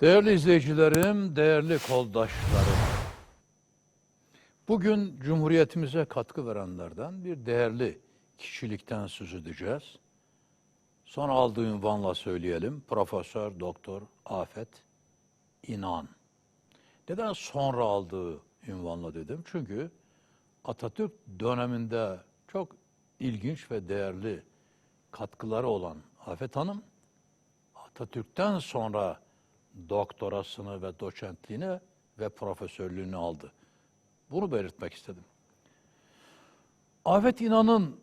Değerli izleyicilerim, değerli koldaşlarım. Bugün Cumhuriyetimize katkı verenlerden bir değerli kişilikten söz edeceğiz. Son aldığı ünvanla söyleyelim. Profesör Doktor Afet İnan. Neden sonra aldığı ünvanla dedim? Çünkü Atatürk döneminde çok ilginç ve değerli katkıları olan Afet Hanım, Atatürk'ten sonra doktorasını ve doçentliğini ve profesörlüğünü aldı. Bunu belirtmek istedim. Afet İnan'ın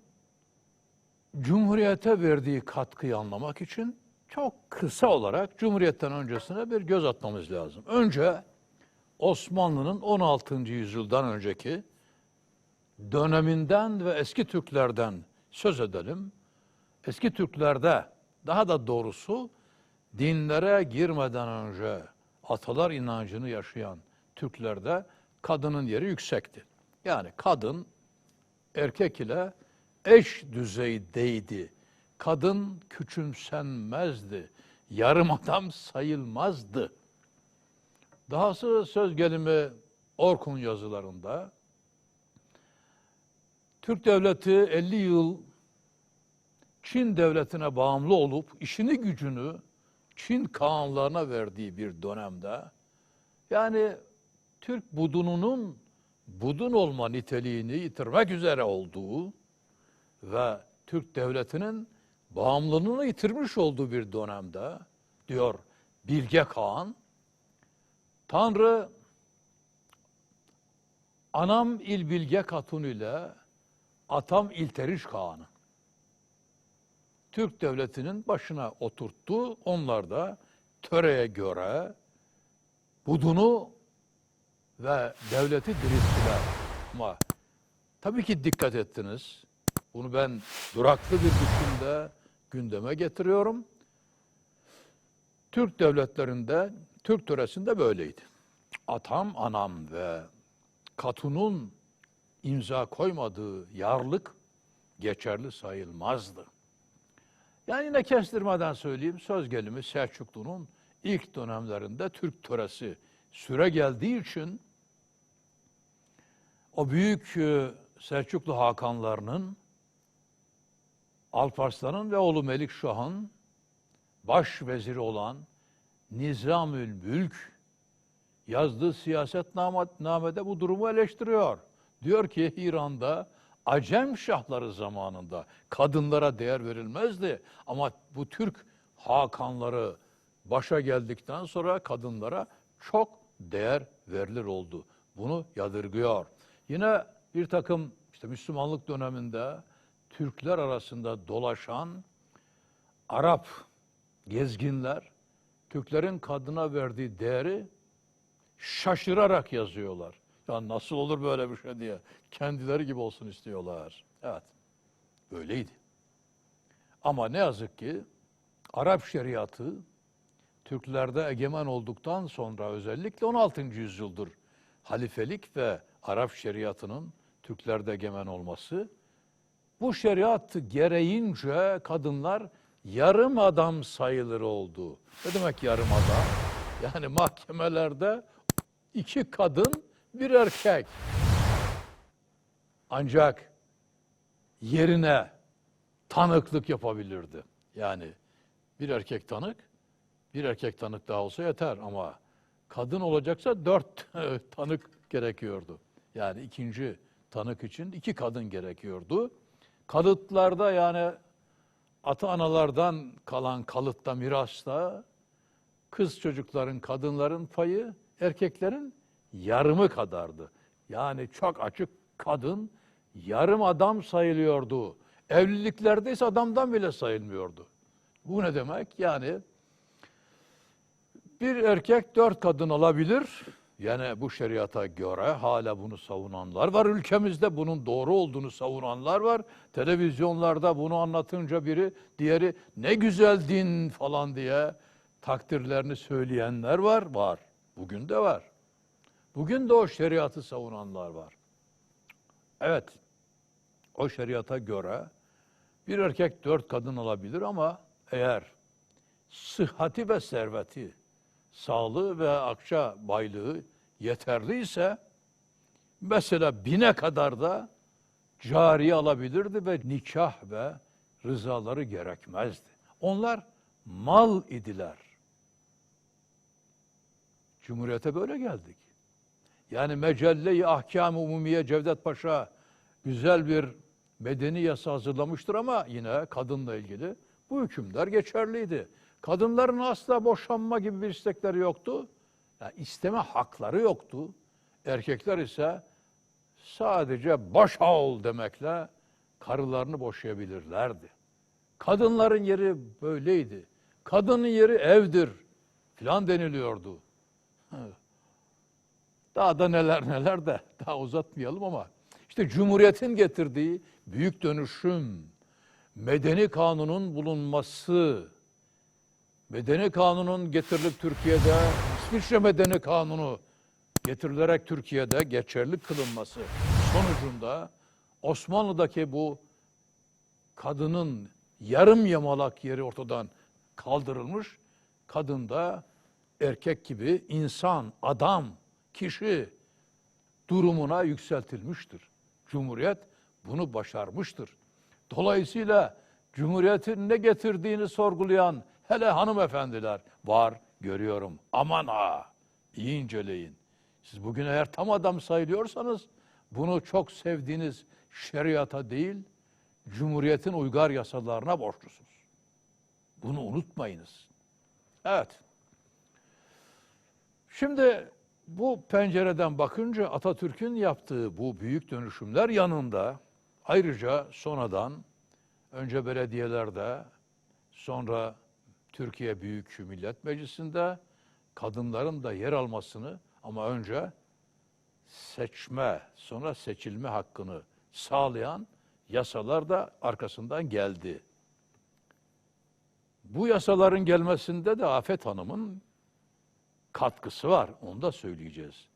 Cumhuriyete verdiği katkıyı anlamak için çok kısa olarak Cumhuriyet'ten öncesine bir göz atmamız lazım. Önce Osmanlı'nın 16. yüzyıldan önceki döneminden ve eski Türklerden söz edelim. Eski Türklerde daha da doğrusu dinlere girmeden önce atalar inancını yaşayan Türklerde kadının yeri yüksekti. Yani kadın erkek ile eş düzeydeydi. Kadın küçümsenmezdi. Yarım adam sayılmazdı. Dahası söz gelimi Orkun yazılarında Türk devleti 50 yıl Çin devletine bağımlı olup işini gücünü Çin kağanlarına verdiği bir dönemde yani Türk budununun budun olma niteliğini yitirmek üzere olduğu ve Türk devletinin bağımlılığını yitirmiş olduğu bir dönemde diyor Bilge Kağan Tanrı anam il Bilge Katun ile atam İlteriş Kağan'ı Türk devletinin başına oturttu. Onlar da töreye göre budunu ve devleti dirilttiler. Ama tabii ki dikkat ettiniz. Bunu ben duraklı bir biçimde gündeme getiriyorum. Türk devletlerinde, Türk töresinde böyleydi. Atam, anam ve katunun imza koymadığı yarlık geçerli sayılmazdı. Yani yine kestirmeden söyleyeyim, söz gelimi Selçuklu'nun ilk dönemlerinde Türk töresi süre geldiği için o büyük e, Selçuklu Hakanlarının, Alparslan'ın ve oğlu Melikşah'ın baş veziri olan Nizamül Mülk yazdığı siyasetnamede bu durumu eleştiriyor. Diyor ki İran'da Acem şahları zamanında kadınlara değer verilmezdi. Ama bu Türk hakanları başa geldikten sonra kadınlara çok değer verilir oldu. Bunu yadırgıyor. Yine bir takım işte Müslümanlık döneminde Türkler arasında dolaşan Arap gezginler Türklerin kadına verdiği değeri şaşırarak yazıyorlar. Ya nasıl olur böyle bir şey diye. Kendileri gibi olsun istiyorlar. Evet. Böyleydi. Ama ne yazık ki Arap şeriatı Türklerde egemen olduktan sonra özellikle 16. yüzyıldır halifelik ve Arap şeriatının Türklerde egemen olması bu şeriat gereğince kadınlar yarım adam sayılır oldu. Ne demek yarım adam? Yani mahkemelerde iki kadın bir erkek. Ancak yerine tanıklık yapabilirdi. Yani bir erkek tanık, bir erkek tanık daha olsa yeter ama kadın olacaksa dört tanık gerekiyordu. Yani ikinci tanık için iki kadın gerekiyordu. Kalıtlarda yani ata analardan kalan kalıtta, mirasta kız çocukların, kadınların payı erkeklerin yarımı kadardı. Yani çok açık kadın yarım adam sayılıyordu. Evliliklerde ise adamdan bile sayılmıyordu. Bu ne demek? Yani bir erkek dört kadın alabilir. Yani bu şeriata göre hala bunu savunanlar var. Ülkemizde bunun doğru olduğunu savunanlar var. Televizyonlarda bunu anlatınca biri diğeri ne güzel din falan diye takdirlerini söyleyenler var. Var. Bugün de var. Bugün de o şeriatı savunanlar var. Evet, o şeriata göre bir erkek dört kadın alabilir ama eğer sıhhati ve serveti sağlığı ve akça baylığı yeterliyse mesela bine kadar da cariye alabilirdi ve nikah ve rızaları gerekmezdi. Onlar mal idiler. Cumhuriyete böyle geldik. Yani Mecelle-i Ahkam-ı Umumiye Cevdet Paşa güzel bir medeni yasa hazırlamıştır ama yine kadınla ilgili bu hükümler geçerliydi. Kadınların asla boşanma gibi bir istekleri yoktu. Yani isteme hakları yoktu. Erkekler ise sadece başa ol demekle karılarını boşayabilirlerdi. Kadınların yeri böyleydi. Kadının yeri evdir filan deniliyordu. Daha da neler neler de daha uzatmayalım ama işte Cumhuriyet'in getirdiği büyük dönüşüm, medeni kanunun bulunması, medeni kanunun getirilip Türkiye'de, İsviçre medeni kanunu getirilerek Türkiye'de geçerli kılınması sonucunda Osmanlı'daki bu kadının yarım yamalak yeri ortadan kaldırılmış. Kadın da erkek gibi insan, adam, kişi durumuna yükseltilmiştir. Cumhuriyet bunu başarmıştır. Dolayısıyla Cumhuriyet'in ne getirdiğini sorgulayan hele hanımefendiler var görüyorum. Aman ha iyi inceleyin. Siz bugün eğer tam adam sayılıyorsanız bunu çok sevdiğiniz şeriata değil, Cumhuriyet'in uygar yasalarına borçlusunuz. Bunu unutmayınız. Evet. Şimdi bu pencereden bakınca Atatürk'ün yaptığı bu büyük dönüşümler yanında ayrıca sonradan önce belediyelerde sonra Türkiye Büyük Millet Meclisi'nde kadınların da yer almasını ama önce seçme sonra seçilme hakkını sağlayan yasalar da arkasından geldi. Bu yasaların gelmesinde de Afet Hanım'ın katkısı var. Onu da söyleyeceğiz.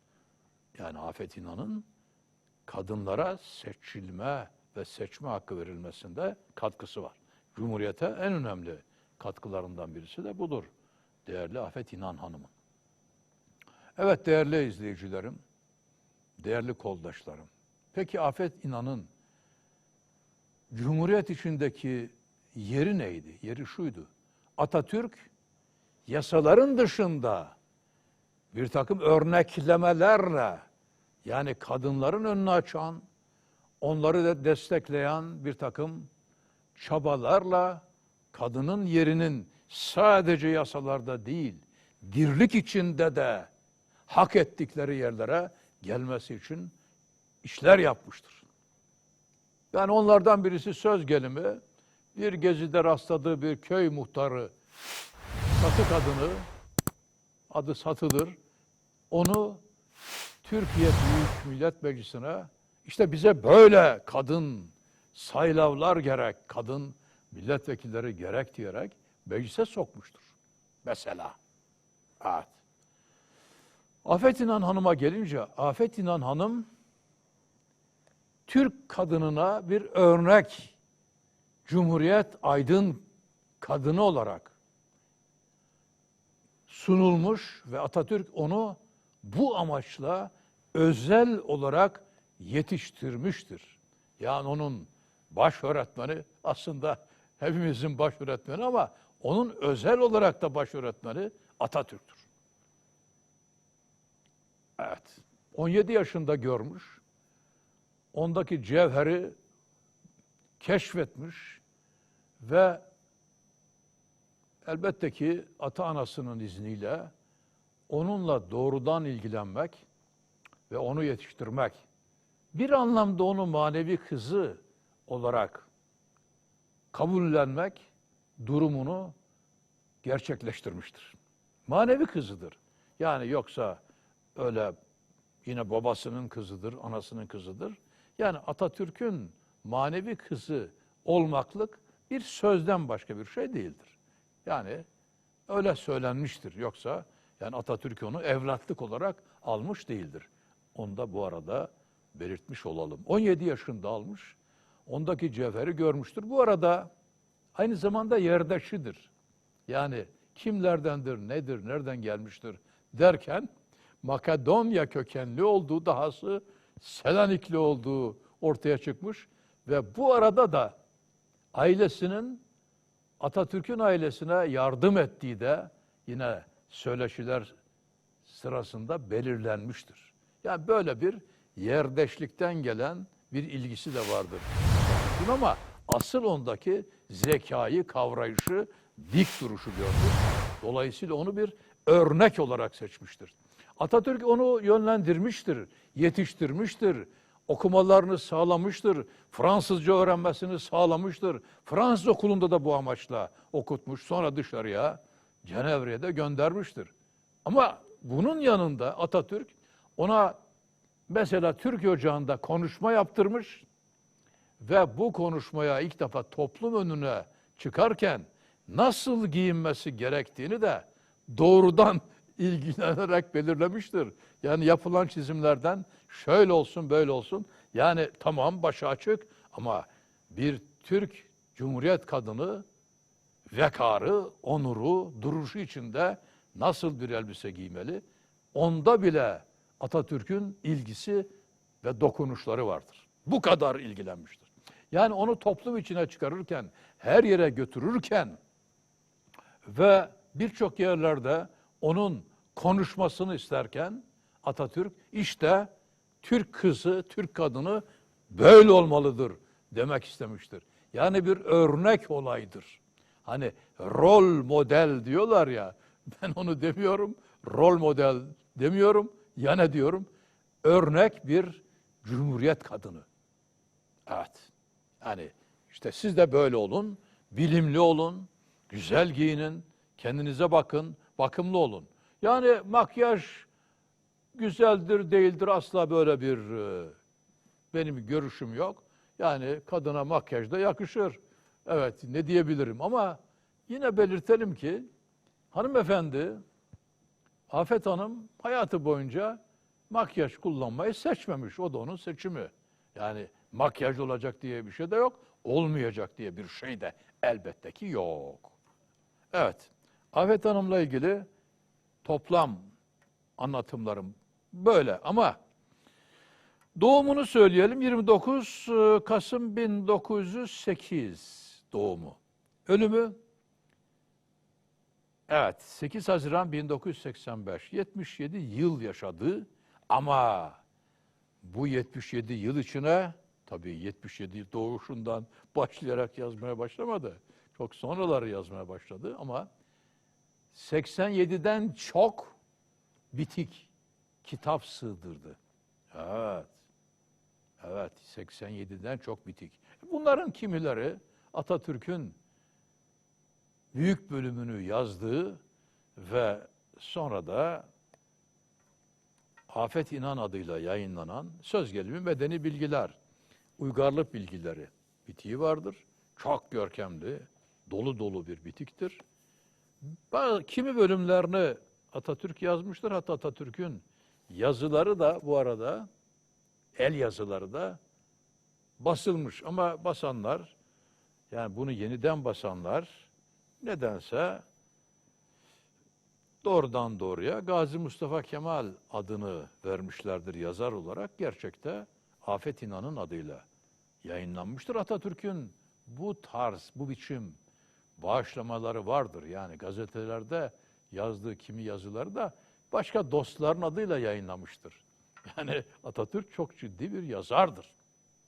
Yani Afet İnan'ın kadınlara seçilme ve seçme hakkı verilmesinde katkısı var. Cumhuriyete en önemli katkılarından birisi de budur. Değerli Afet İnan Hanım'ın. Evet değerli izleyicilerim, değerli koldaşlarım. Peki Afet İnan'ın Cumhuriyet içindeki yeri neydi? Yeri şuydu. Atatürk yasaların dışında bir takım örneklemelerle yani kadınların önünü açan, onları da destekleyen bir takım çabalarla kadının yerinin sadece yasalarda değil, dirlik içinde de hak ettikleri yerlere gelmesi için işler yapmıştır. Yani onlardan birisi söz gelimi, bir gezide rastladığı bir köy muhtarı, satı kadını, adı Satı'dır. Onu Türkiye Büyük Millet Meclisi'ne işte bize böyle kadın saylavlar gerek, kadın milletvekilleri gerek diyerek meclise sokmuştur. Mesela. Evet. Afet İnan Hanım'a gelince, Afet İnan Hanım Türk kadınına bir örnek, Cumhuriyet aydın kadını olarak sunulmuş ve Atatürk onu bu amaçla özel olarak yetiştirmiştir. Yani onun baş öğretmeni aslında hepimizin baş öğretmeni ama onun özel olarak da baş öğretmeni Atatürk'tür. Evet. 17 yaşında görmüş. Ondaki cevheri keşfetmiş ve elbette ki ata anasının izniyle onunla doğrudan ilgilenmek ve onu yetiştirmek, bir anlamda onu manevi kızı olarak kabullenmek durumunu gerçekleştirmiştir. Manevi kızıdır. Yani yoksa öyle yine babasının kızıdır, anasının kızıdır. Yani Atatürk'ün manevi kızı olmaklık bir sözden başka bir şey değildir. Yani öyle söylenmiştir. Yoksa yani Atatürk onu evlatlık olarak almış değildir. Onu da bu arada belirtmiş olalım. 17 yaşında almış. Ondaki cevheri görmüştür. Bu arada aynı zamanda yerdaşıdır. Yani kimlerdendir, nedir, nereden gelmiştir derken Makedonya kökenli olduğu dahası Selanikli olduğu ortaya çıkmış ve bu arada da ailesinin Atatürk'ün ailesine yardım ettiği de yine söyleşiler sırasında belirlenmiştir. Yani böyle bir yerdeşlikten gelen bir ilgisi de vardır. Ama asıl ondaki zekayı, kavrayışı, dik duruşu gördük. Dolayısıyla onu bir örnek olarak seçmiştir. Atatürk onu yönlendirmiştir, yetiştirmiştir, okumalarını sağlamıştır, Fransızca öğrenmesini sağlamıştır. Fransız okulunda da bu amaçla okutmuş, sonra dışarıya, Cenevre'ye de göndermiştir. Ama bunun yanında Atatürk ona mesela Türk Ocağı'nda konuşma yaptırmış ve bu konuşmaya ilk defa toplum önüne çıkarken nasıl giyinmesi gerektiğini de doğrudan ilgilenerek belirlemiştir. Yani yapılan çizimlerden şöyle olsun böyle olsun. Yani tamam başı açık ama bir Türk Cumhuriyet kadını vekarı, onuru, duruşu içinde nasıl bir elbise giymeli? Onda bile Atatürk'ün ilgisi ve dokunuşları vardır. Bu kadar ilgilenmiştir. Yani onu toplum içine çıkarırken, her yere götürürken ve birçok yerlerde onun konuşmasını isterken Atatürk işte Türk kızı, Türk kadını böyle olmalıdır demek istemiştir. Yani bir örnek olaydır. Hani rol model diyorlar ya. Ben onu demiyorum. Rol model demiyorum. Ya ne diyorum? Örnek bir cumhuriyet kadını. Evet. Yani işte siz de böyle olun. Bilimli olun. Güzel giyinin. Kendinize bakın. Bakımlı olun. Yani makyaj güzeldir değildir asla böyle bir e, benim görüşüm yok. Yani kadına makyaj da yakışır. Evet ne diyebilirim ama yine belirtelim ki hanımefendi Afet Hanım hayatı boyunca makyaj kullanmayı seçmemiş. O da onun seçimi. Yani makyaj olacak diye bir şey de yok. Olmayacak diye bir şey de elbette ki yok. Evet. Afet Hanım'la ilgili toplam anlatımlarım böyle ama doğumunu söyleyelim 29 Kasım 1908 doğumu. Ölümü evet 8 Haziran 1985 77 yıl yaşadı ama bu 77 yıl içine tabii 77 doğuşundan başlayarak yazmaya başlamadı. Çok sonraları yazmaya başladı ama 87'den çok bitik kitap sığdırdı. Evet. Evet, 87'den çok bitik. Bunların kimileri Atatürk'ün büyük bölümünü yazdığı ve sonra da Afet İnan adıyla yayınlanan söz gelimi medeni bilgiler, uygarlık bilgileri bitiği vardır. Çok görkemli, dolu dolu bir bitiktir. Kimi bölümlerini Atatürk yazmıştır. Hatta Atatürk'ün yazıları da bu arada el yazıları da basılmış. Ama basanlar yani bunu yeniden basanlar nedense doğrudan doğruya Gazi Mustafa Kemal adını vermişlerdir yazar olarak. Gerçekte Afet İnan'ın adıyla yayınlanmıştır. Atatürk'ün bu tarz, bu biçim bağışlamaları vardır. Yani gazetelerde yazdığı kimi yazıları da başka dostların adıyla yayınlamıştır. Yani Atatürk çok ciddi bir yazardır.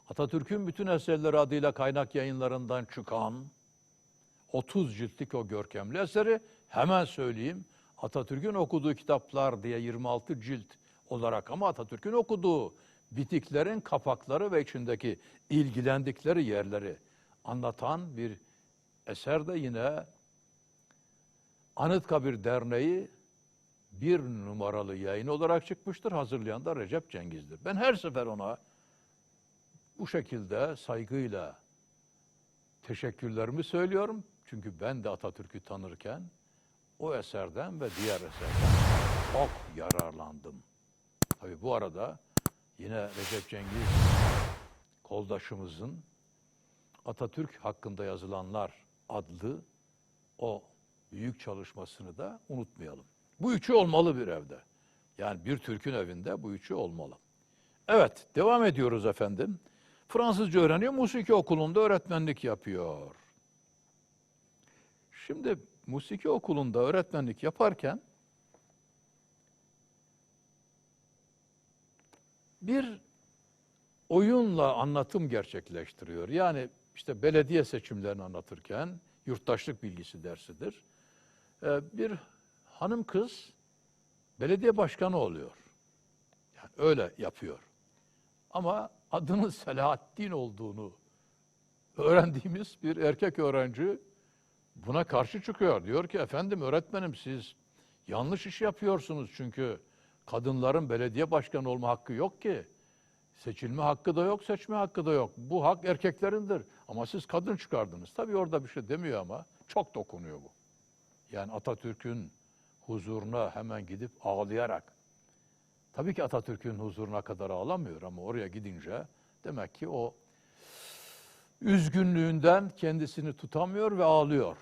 Atatürk'ün bütün eserleri adıyla kaynak yayınlarından çıkan 30 ciltlik o görkemli eseri hemen söyleyeyim. Atatürk'ün okuduğu kitaplar diye 26 cilt olarak ama Atatürk'ün okuduğu bitiklerin kapakları ve içindeki ilgilendikleri yerleri anlatan bir eser de yine Anıtkabir Derneği bir numaralı yayın olarak çıkmıştır. Hazırlayan da Recep Cengiz'dir. Ben her sefer ona bu şekilde saygıyla teşekkürlerimi söylüyorum. Çünkü ben de Atatürk'ü tanırken o eserden ve diğer eserden çok yararlandım. Tabii bu arada yine Recep Cengiz koldaşımızın Atatürk hakkında yazılanlar adlı o büyük çalışmasını da unutmayalım. Bu üçü olmalı bir evde. Yani bir Türk'ün evinde bu üçü olmalı. Evet, devam ediyoruz efendim. Fransızca öğreniyor, musiki okulunda öğretmenlik yapıyor. Şimdi musiki okulunda öğretmenlik yaparken bir oyunla anlatım gerçekleştiriyor. Yani işte belediye seçimlerini anlatırken yurttaşlık bilgisi dersidir. Ee, bir hanım kız belediye başkanı oluyor. Yani öyle yapıyor. Ama adının Selahattin olduğunu öğrendiğimiz bir erkek öğrenci buna karşı çıkıyor. Diyor ki efendim öğretmenim siz yanlış iş yapıyorsunuz çünkü kadınların belediye başkanı olma hakkı yok ki. Seçilme hakkı da yok, seçme hakkı da yok. Bu hak erkeklerindir. Ama siz kadın çıkardınız. Tabii orada bir şey demiyor ama çok dokunuyor bu. Yani Atatürk'ün huzuruna hemen gidip ağlayarak. Tabii ki Atatürk'ün huzuruna kadar ağlamıyor ama oraya gidince demek ki o üzgünlüğünden kendisini tutamıyor ve ağlıyor.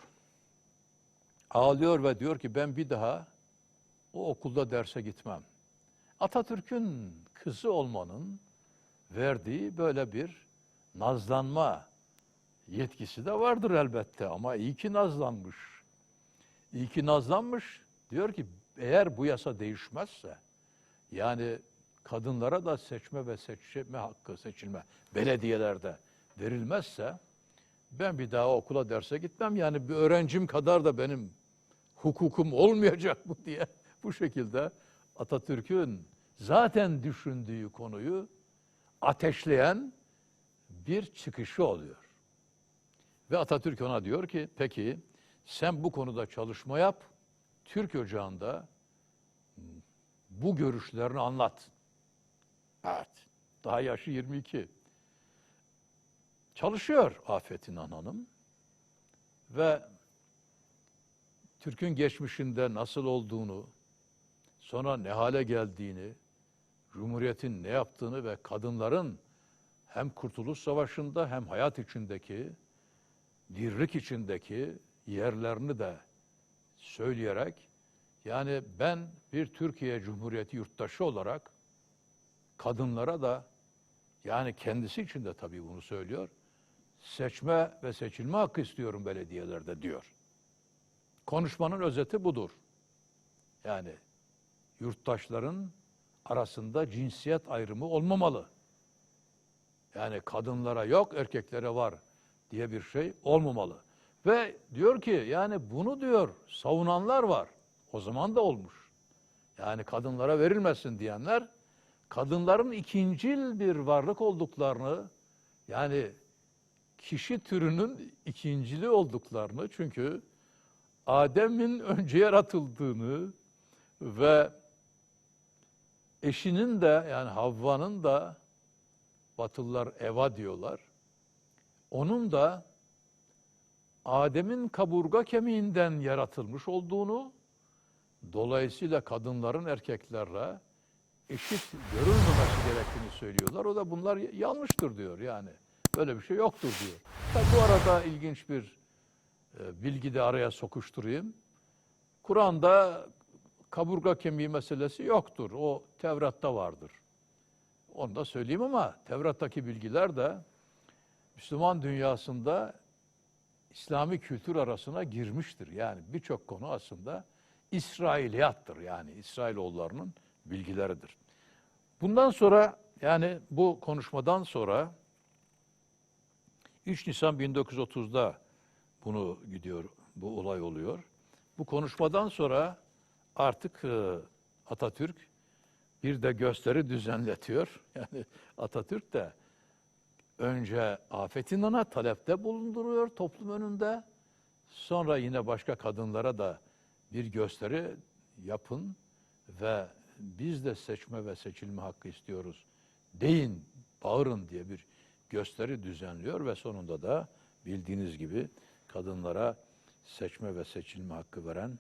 Ağlıyor ve diyor ki ben bir daha o okulda derse gitmem. Atatürk'ün kızı olmanın verdiği böyle bir nazlanma yetkisi de vardır elbette ama iyi ki nazlanmış. İyi ki nazlanmış. Diyor ki eğer bu yasa değişmezse yani kadınlara da seçme ve seçme hakkı seçilme belediyelerde verilmezse ben bir daha okula derse gitmem. Yani bir öğrencim kadar da benim hukukum olmayacak bu diye bu şekilde Atatürk'ün zaten düşündüğü konuyu ateşleyen bir çıkışı oluyor. Ve Atatürk ona diyor ki peki sen bu konuda çalışma yap. Türk Ocağı'nda bu görüşlerini anlat. Evet. Daha yaşı 22. Çalışıyor Afet İnan Hanım. Ve Türk'ün geçmişinde nasıl olduğunu, sonra ne hale geldiğini, Cumhuriyet'in ne yaptığını ve kadınların hem Kurtuluş Savaşı'nda hem hayat içindeki, dirlik içindeki yerlerini de söyleyerek, yani ben bir Türkiye Cumhuriyeti yurttaşı olarak kadınlara da, yani kendisi için de tabii bunu söylüyor, seçme ve seçilme hakkı istiyorum belediyelerde diyor. Konuşmanın özeti budur. Yani yurttaşların arasında cinsiyet ayrımı olmamalı. Yani kadınlara yok, erkeklere var diye bir şey olmamalı. Ve diyor ki yani bunu diyor savunanlar var. O zaman da olmuş. Yani kadınlara verilmesin diyenler kadınların ikincil bir varlık olduklarını yani kişi türünün ikincili olduklarını çünkü Adem'in önce yaratıldığını ve eşinin de yani Havva'nın da Batılılar Eva diyorlar. Onun da Adem'in kaburga kemiğinden yaratılmış olduğunu, dolayısıyla kadınların erkeklerle eşit görülmemesi gerektiğini söylüyorlar. O da bunlar yanlıştır diyor yani. Böyle bir şey yoktur diyor. Tabi bu arada ilginç bir e, bilgi de araya sokuşturayım. Kur'an'da kaburga kemiği meselesi yoktur. O Tevrat'ta vardır. Onu da söyleyeyim ama Tevrat'taki bilgiler de Müslüman dünyasında İslami kültür arasına girmiştir. Yani birçok konu aslında İsrailiyattır. Yani İsrailoğullarının bilgileridir. Bundan sonra yani bu konuşmadan sonra 3 Nisan 1930'da bunu gidiyor, bu olay oluyor. Bu konuşmadan sonra artık e, Atatürk bir de gösteri düzenletiyor. Yani Atatürk de önce Afet İnan'a talepte bulunduruyor toplum önünde. Sonra yine başka kadınlara da bir gösteri yapın ve biz de seçme ve seçilme hakkı istiyoruz. Deyin, bağırın diye bir gösteri düzenliyor ve sonunda da bildiğiniz gibi kadınlara seçme ve seçilme hakkı veren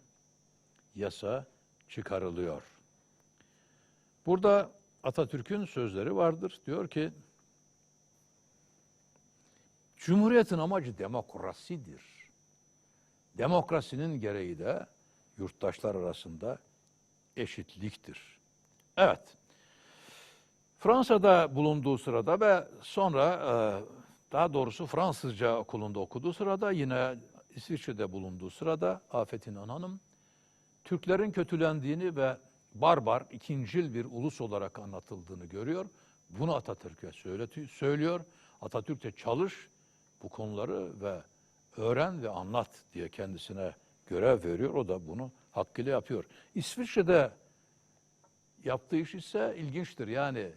yasa çıkarılıyor. Burada Atatürk'ün sözleri vardır. Diyor ki, Cumhuriyetin amacı demokrasidir. Demokrasinin gereği de yurttaşlar arasında eşitliktir. Evet. Fransa'da bulunduğu sırada ve sonra e, daha doğrusu Fransızca okulunda okuduğu sırada yine İsviçre'de bulunduğu sırada Afet İnan Hanım Türklerin kötülendiğini ve barbar, ikincil bir ulus olarak anlatıldığını görüyor. Bunu Atatürk'e söylüyor. Atatürk de çalış bu konuları ve öğren ve anlat diye kendisine görev veriyor. O da bunu hakkıyla yapıyor. İsviçre'de yaptığı iş ise ilginçtir. Yani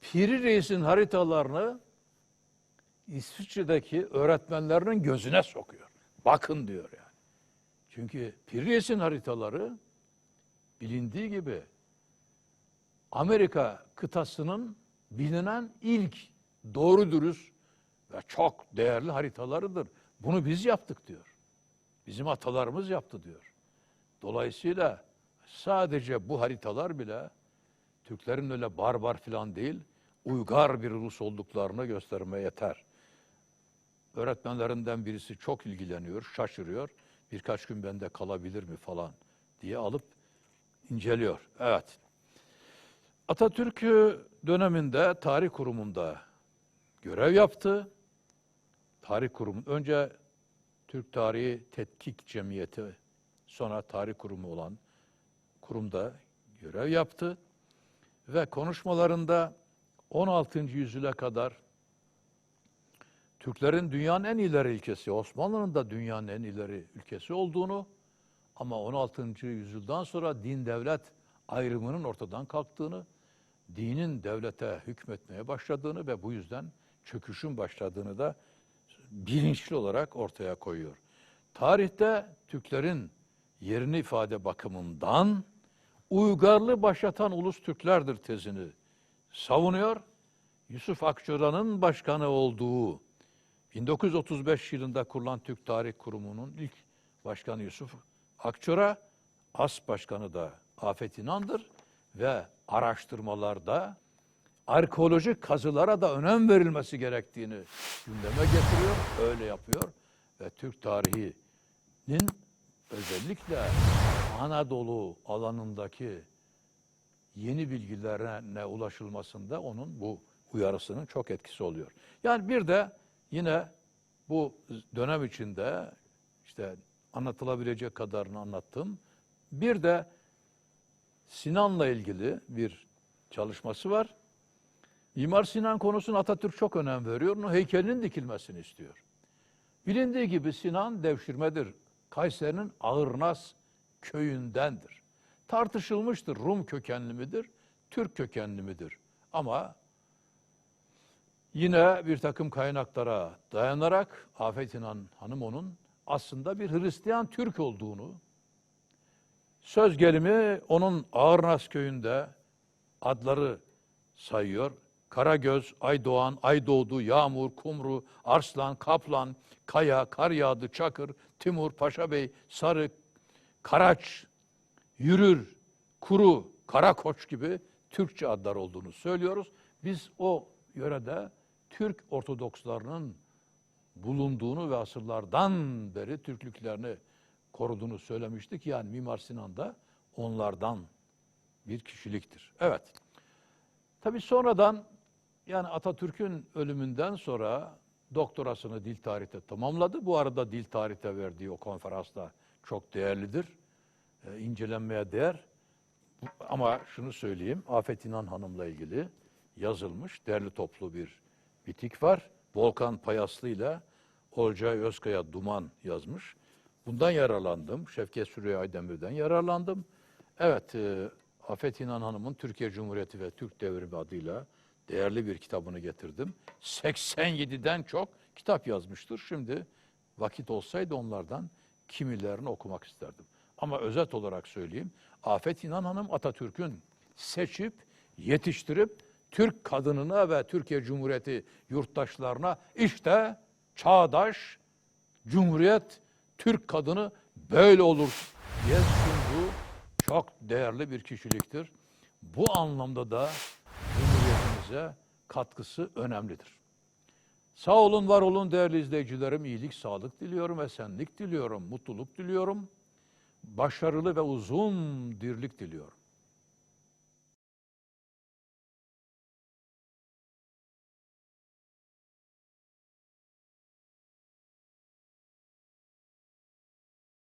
Piri Reis'in haritalarını İsviçre'deki öğretmenlerinin gözüne sokuyor. Bakın diyor yani. Çünkü Piri Reis'in haritaları bilindiği gibi Amerika kıtasının bilinen ilk doğru dürüst ve çok değerli haritalarıdır. Bunu biz yaptık diyor. Bizim atalarımız yaptı diyor. Dolayısıyla sadece bu haritalar bile Türklerin öyle barbar falan değil, uygar bir ulus olduklarını göstermeye yeter. Öğretmenlerinden birisi çok ilgileniyor, şaşırıyor. Birkaç gün bende kalabilir mi falan diye alıp inceliyor. Evet. Atatürk döneminde tarih kurumunda görev yaptı. Tarih kurumu önce Türk Tarihi Tetkik Cemiyeti sonra tarih kurumu olan kurumda görev yaptı ve konuşmalarında 16. yüzyıla kadar Türklerin dünyanın en ileri ülkesi, Osmanlı'nın da dünyanın en ileri ülkesi olduğunu ama 16. yüzyıldan sonra din devlet ayrımının ortadan kalktığını, dinin devlete hükmetmeye başladığını ve bu yüzden çöküşün başladığını da bilinçli olarak ortaya koyuyor. Tarihte Türklerin yerini ifade bakımından uygarlığı başlatan ulus Türklerdir tezini savunuyor. Yusuf Akçura'nın başkanı olduğu 1935 yılında kurulan Türk Tarih Kurumu'nun ilk başkanı Yusuf Akçura, as başkanı da Afet İnan'dır ve araştırmalarda arkeolojik kazılara da önem verilmesi gerektiğini gündeme getiriyor, öyle yapıyor ve Türk tarihinin özellikle Anadolu alanındaki yeni bilgilerine ulaşılmasında onun bu uyarısının çok etkisi oluyor. Yani bir de yine bu dönem içinde işte anlatılabilecek kadarını anlattım. Bir de Sinan'la ilgili bir çalışması var. Mimar Sinan konusuna Atatürk çok önem veriyor. Onun heykelinin dikilmesini istiyor. Bilindiği gibi Sinan devşirmedir. Kayseri'nin Ağırnaz köyündendir. Tartışılmıştır Rum kökenli midir, Türk kökenli midir? Ama yine bir takım kaynaklara dayanarak Afet İnan Hanım onun aslında bir Hristiyan Türk olduğunu, söz gelimi onun Ağırnaz köyünde adları sayıyor. Karagöz, Aydoğan, Aydoğdu, Yağmur, Kumru, Arslan, Kaplan, Kaya, Kar yağdı, Çakır, Timur, Paşabey, Sarı, Karaç, Yürür, Kuru, Karakoç gibi Türkçe adlar olduğunu söylüyoruz. Biz o yörede Türk Ortodokslarının bulunduğunu ve asırlardan beri Türklüklerini koruduğunu söylemiştik. Yani Mimar Sinan da onlardan bir kişiliktir. Evet. Tabii sonradan yani Atatürk'ün ölümünden sonra doktorasını dil tarihte tamamladı. Bu arada dil tarihte verdiği o konferansta çok değerlidir. E, incelenmeye değer. Ama şunu söyleyeyim. Afet İnan Hanım'la ilgili yazılmış derli toplu bir bitik var. Volkan Payaslı ile Olcay Özkaya Duman yazmış. Bundan yararlandım. Şevket Süreyya Aydemir'den yararlandım. Evet, e, Afet İnan Hanım'ın Türkiye Cumhuriyeti ve Türk Devrimi adıyla değerli bir kitabını getirdim. 87'den çok kitap yazmıştır. Şimdi vakit olsaydı onlardan kimilerini okumak isterdim. Ama özet olarak söyleyeyim. Afet İnan Hanım Atatürk'ün seçip, yetiştirip Türk kadınına ve Türkiye Cumhuriyeti yurttaşlarına işte çağdaş Cumhuriyet Türk kadını böyle olur diye sunduğu çok değerli bir kişiliktir. Bu anlamda da Cumhuriyetimize katkısı önemlidir. Sağ olun, var olun değerli izleyicilerim. İyilik, sağlık diliyorum, esenlik diliyorum, mutluluk diliyorum. Başarılı ve uzun dirlik diliyorum.